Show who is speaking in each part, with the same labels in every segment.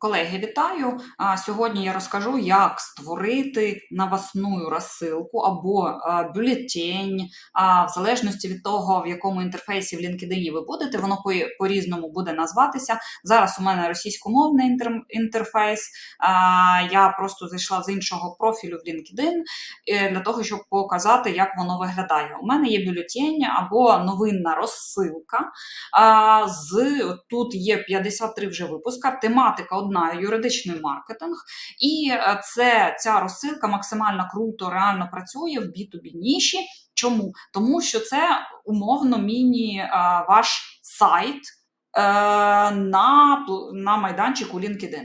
Speaker 1: Колеги, вітаю! Сьогодні я розкажу, як створити новосну розсилку або а, бюлетень, в залежності від того, в якому інтерфейсі в LinkedIn ви будете, воно по- по-різному буде назватися. Зараз у мене російськомовний інтерфейс. Я просто зайшла з іншого профілю в LinkedIn е, для того, щоб показати, як воно виглядає. У мене є бюлетень або новинна розсилка. З тут є 53 вже випуска. Тематика одна юридичний маркетинг, і е, це ця розсилка максимально круто, реально працює в B2B ніші. Чому? Тому що це умовно міні е, ваш сайт е, на, на майданчику LinkedIn.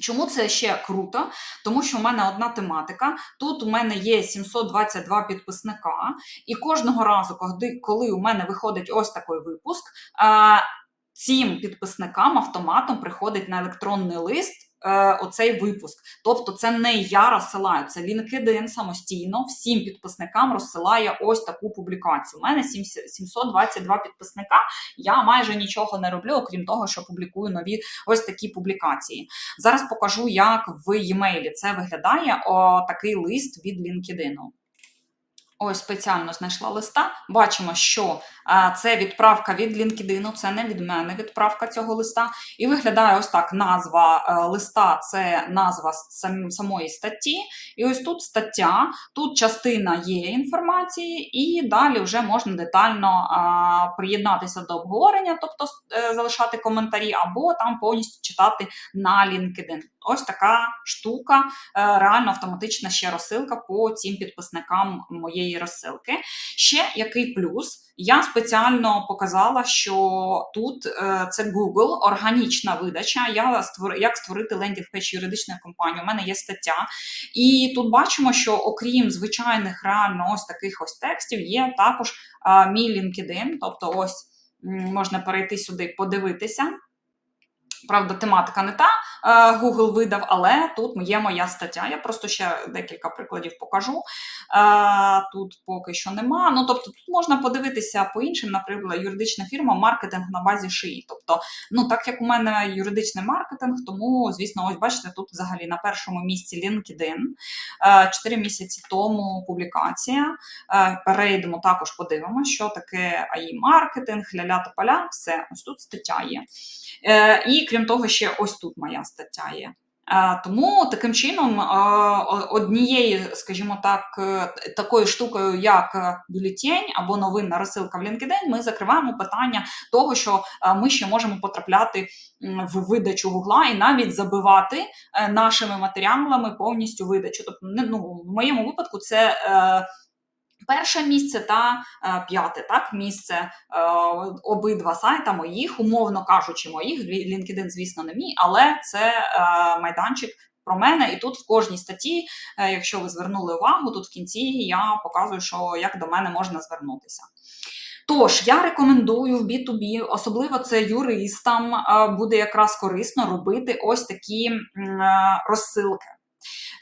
Speaker 1: Чому це ще круто? Тому що в мене одна тематика. Тут у мене є 722 підписника, і кожного разу, коли, у мене виходить ось такий випуск, цим підписникам автоматом приходить на електронний лист. е, Оцей випуск. Тобто, це не я розсилаю, це LinkedIn самостійно всім підписникам розсилає ось таку публікацію. У мене 7 722 підписника. Я майже нічого не роблю, окрім того, що публікую нові ось такі публікації. Зараз покажу, як в e-mail це виглядає о, такий лист від LinkedIn. Ось спеціально знайшла листа. Бачимо, що е, це відправка від LinkedIn, це не від мене відправка цього листа. І виглядає ось так: назва е, листа це назва сам, самої статті. І ось тут стаття, тут частина є інформації, і далі вже можна детально е, приєднатися до обговорення, тобто е, залишати коментарі, або там повністю читати на LinkedIn. Ось така штука, е, реально автоматична ще розсилка по цим підписникам моєї розсилки. Ще який плюс? Я спеціально показала, що тут е, це Google, органічна видача. Я створ, як створити лендінг пейдж юридичної компанії. У мене є стаття, і тут бачимо, що окрім звичайних реально ось таких ось текстів, є також мій LinkedIn, тобто ось можна перейти сюди, подивитися. Правда, тематика не та е, Google видав, але тут є моя стаття. Я просто ще декілька прикладів покажу. Е, Тут поки що нема. Ну, тобто, тут можна подивитися по іншим, наприклад, юридична фірма маркетинг на базі шиї. Тобто, ну так як у мене юридичний маркетинг, тому, звісно, ось бачите, тут взагалі на першому місці LinkedIn. Е, Чотири місяці тому публікація. Перейдемо також, подивимося, що таке АІ маркетинг, ля-ля та поля. Все, ось тут стаття є. Е, І крім того, ще ось тут моя стаття є. Е, Тому таким чином, е, однією, скажімо так, е, такою штукою, як бюлетень або новинна розсилка в LinkedIn, ми закриваємо питання того, що ми ще можемо потрапляти в видачу Гугла і навіть забивати нашими матеріалами повністю видачу. Тобто, ну, в моєму випадку це. Перше місце та е, п'яте так місце е, обидва сайта моїх, умовно кажучи, моїх LinkedIn, звісно, не мій, але це е, майданчик про мене. І тут в кожній статті, якщо ви звернули увагу, тут в кінці я показую, що як до мене можна звернутися. Тож я рекомендую в B2B, особливо це юристам, буде якраз корисно робити ось такі розсилки.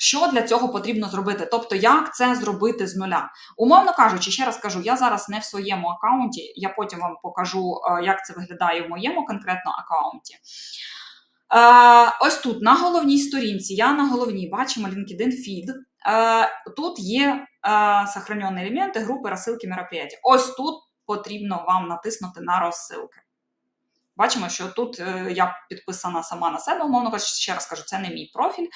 Speaker 1: Що для цього потрібно зробити? Тобто, як це зробити з нуля? Умовно кажучи, ще раз кажу, я зараз не в своєму аккаунті, я потім вам покажу, е, як це виглядає в моєму конкретно аккаунті. Е, Ось тут на головній сторінці, я на головній бачимо LinkedIn Feed. Е, Тут є сохранені елементи групи розсилки мероприятий. Ось тут потрібно вам натиснути на розсилки. Бачимо, що тут е, я підписана сама на себе, умовно кажучи, ще раз кажу, це не мій профіль.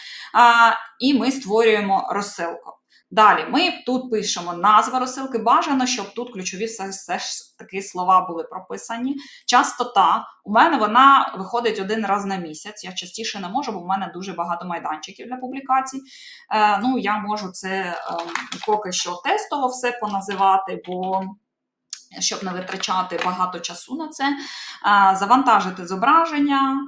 Speaker 1: І ми створюємо розсилку. Далі ми тут пишемо назва розсилки. Бажано, щоб тут ключові все, все ж таки слова були прописані. Частота. У мене вона виходить один раз на місяць. Я частіше не можу, бо в мене дуже багато майданчиків для публікацій. Е, ну, я можу це е, поки що тестово все поназивати, бо щоб не витрачати багато часу на це. Завантажити зображення.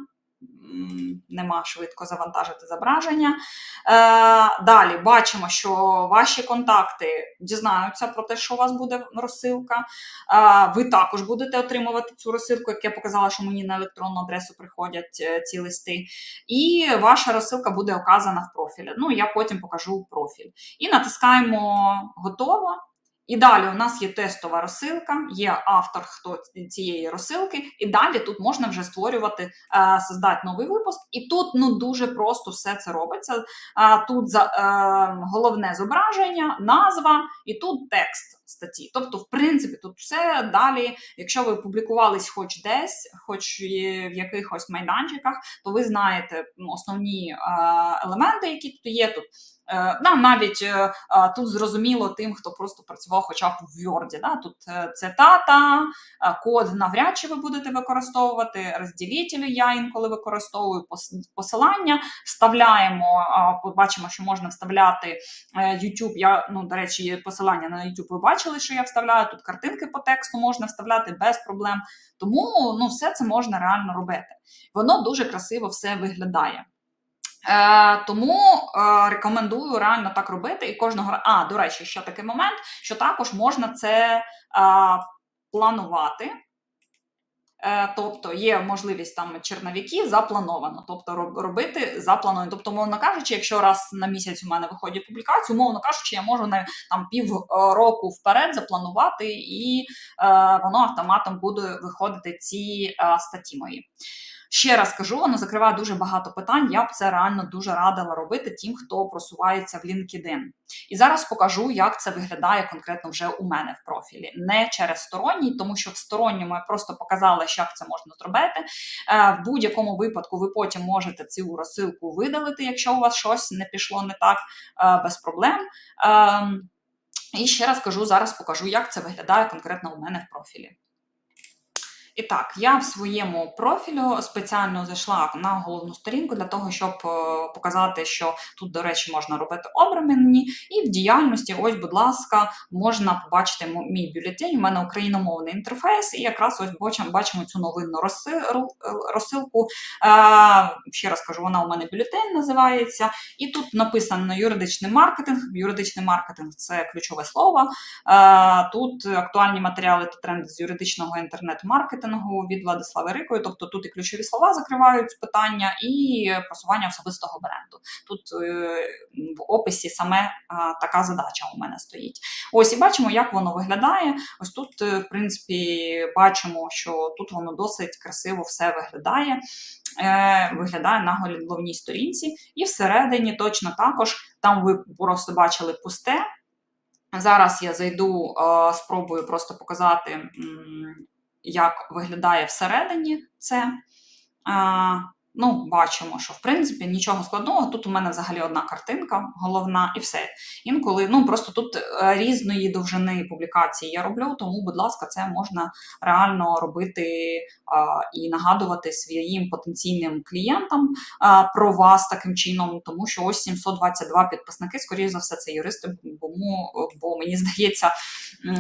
Speaker 1: Нема швидко завантажити зображення. Е, далі бачимо, що ваші контакти дізнаються про те, що у вас буде розсилка. Е, ви також будете отримувати цю розсилку, як я показала, що мені на електронну адресу приходять е, ці листи. І ваша розсилка буде оказана в профілі. Ну, я потім покажу профіль. І натискаємо готово. І далі у нас є тестова розсилка, є автор хто цієї розсилки, і далі тут можна вже створювати, е, создати новий випуск. І тут ну дуже просто все це робиться. Тут за е, головне зображення, назва і тут текст статті. Тобто, в принципі, тут все далі. Якщо ви публікувались хоч десь, хоч в якихось майданчиках, то ви знаєте ну, основні е, елементи, які тут є. Тут Е, да, навіть е, тут зрозуміло тим, хто просто працював хоча б в Word. Да? Тут цитата, код навряд чи ви будете використовувати, розділителі я інколи використовую посилання, вставляємо, побачимо, що можна вставляти YouTube. Я, ну, до речі, посилання на YouTube ви бачили, що я вставляю. Тут картинки по тексту можна вставляти без проблем. Тому ну, все це можна реально робити. Воно дуже красиво все виглядає. Е, тому е, рекомендую реально так робити. І кожного А, до речі, ще такий момент, що також можна це е, планувати. Е, Тобто є можливість там черновики заплановано, тобто робити заплановано. Тобто, мовно кажучи, якщо раз на місяць у мене виходить публікація, умовно кажучи, я можу на там пів е, вперед запланувати, і е, воно автоматом буде виходити ці е, статті мої. Ще раз кажу, воно закриває дуже багато питань. Я б це реально дуже радила робити тим, хто просувається в LinkedIn. І зараз покажу, як це виглядає конкретно вже у мене в профілі, не через сторонній, тому що в сторонньому я просто показала, як це можна зробити. Е, В будь-якому випадку ви потім можете цю розсилку видалити, якщо у вас щось не пішло не так, е, без проблем. Ем, І ще раз кажу, зараз покажу, як це виглядає конкретно у мене в профілі. І так, я в своєму профілю спеціально зайшла на головну сторінку для того, щоб е, показати, що тут, до речі, можна робити обрані. І в діяльності, ось, будь ласка, можна побачити мій бюлетень. У мене україномовний інтерфейс, і якраз ось бачимо, цю новинну розсилку. Е, Ще раз кажу, вона у мене бюлетень називається. І тут написано юридичний маркетинг. Юридичний маркетинг це ключове слово. Е, Тут актуальні матеріали та тренди з юридичного інтернет-маркетингу від Владислави Рикої. Тобто тут і ключові слова закривають питання, і просування особистого бренду. Тут е, в описі саме е, така задача у мене стоїть. Ось і бачимо, як воно виглядає. Ось тут, е, в принципі, бачимо, що тут воно досить красиво все виглядає. Виглядає на головній сторінці, і всередині точно також там ви просто бачили пусте. Зараз я зайду, спробую просто показати, як виглядає всередині це. Ну, бачимо, що в принципі нічого складного. Тут у мене взагалі одна картинка, головна, і все. Інколи ну просто тут е, різної довжини публікації я роблю, тому, будь ласка, це можна реально робити а, і нагадувати своїм потенційним клієнтам а, про вас таким чином, тому що ось 722 підписники, скоріш за все, це юристи, бо, бо мені здається,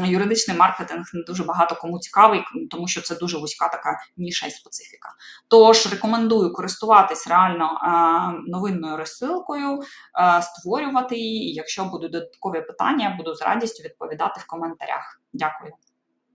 Speaker 1: юридичний маркетинг не дуже багато кому цікавий, тому що це дуже вузька така ніша і специфіка. Тож рекомендую користуватись реально е, новинною розсилкою, е, створювати її. Якщо будуть додаткові питання, я буду з радістю відповідати в коментарях. Дякую.